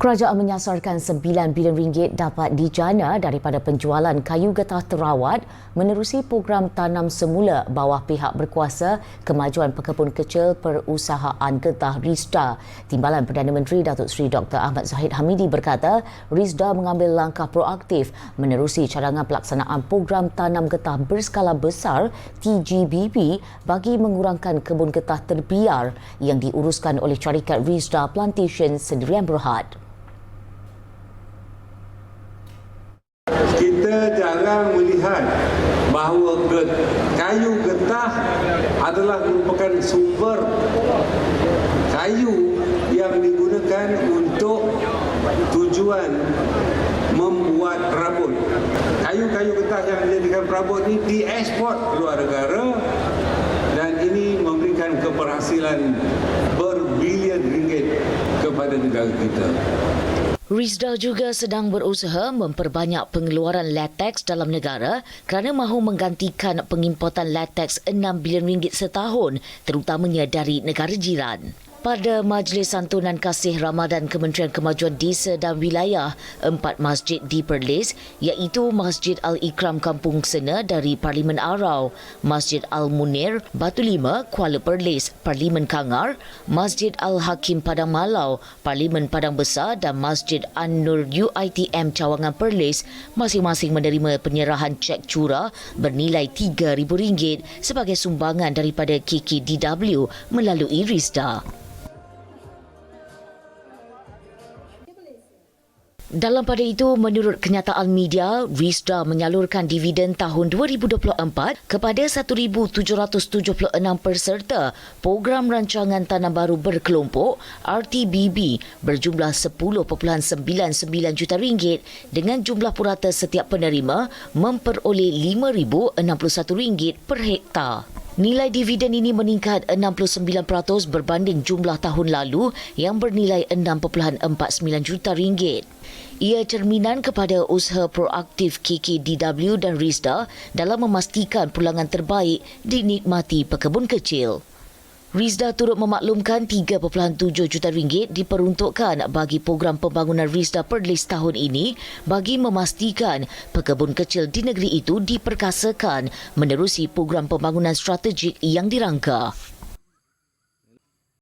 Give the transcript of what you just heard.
Kerajaan menyasarkan 9 bilion ringgit dapat dijana daripada penjualan kayu getah terawat menerusi program tanam semula bawah pihak berkuasa Kemajuan Pekebun Kecil Perusahaan Getah RISDA. Timbalan Perdana Menteri Datuk Seri Dr. Ahmad Zahid Hamidi berkata, RISDA mengambil langkah proaktif menerusi cadangan pelaksanaan program tanam getah berskala besar TGBB bagi mengurangkan kebun getah terbiar yang diuruskan oleh syarikat RISDA Plantation Sendirian Berhad. Kita jarang melihat bahawa kayu getah adalah merupakan sumber kayu yang digunakan untuk tujuan membuat rabut. Kayu-kayu getah yang dijadikan perabot ini diekspor keluar negara dan ini memberikan keberhasilan berbilion ringgit kepada negara kita. RISDA juga sedang berusaha memperbanyak pengeluaran latex dalam negara kerana mahu menggantikan pengimportan latex 6 bilion ringgit setahun terutamanya dari negara jiran. Pada Majlis Santunan Kasih Ramadan Kementerian Kemajuan Desa dan Wilayah, empat masjid di Perlis iaitu Masjid Al-Ikram Kampung Sena dari Parlimen Arau, Masjid Al-Munir, Batu Lima, Kuala Perlis, Parlimen Kangar, Masjid Al-Hakim Padang Malau, Parlimen Padang Besar dan Masjid An-Nur UITM Cawangan Perlis masing-masing menerima penyerahan cek curah bernilai RM3,000 sebagai sumbangan daripada KKDW melalui RISDA. Dalam pada itu, menurut kenyataan media, RISDA menyalurkan dividen tahun 2024 kepada 1,776 peserta program rancangan tanam baru berkelompok RTBB berjumlah 10.99 juta ringgit dengan jumlah purata setiap penerima memperoleh RM5,061 ringgit per hektar. Nilai dividen ini meningkat 69% berbanding jumlah tahun lalu yang bernilai 6.49 juta ringgit. Ia cerminan kepada usaha proaktif KKDW dan RISDA dalam memastikan pulangan terbaik dinikmati pekebun kecil. RISDA turut memaklumkan 3.7 juta ringgit diperuntukkan bagi program pembangunan RISDA Perlis tahun ini bagi memastikan pekebun kecil di negeri itu diperkasakan menerusi program pembangunan strategik yang dirangka.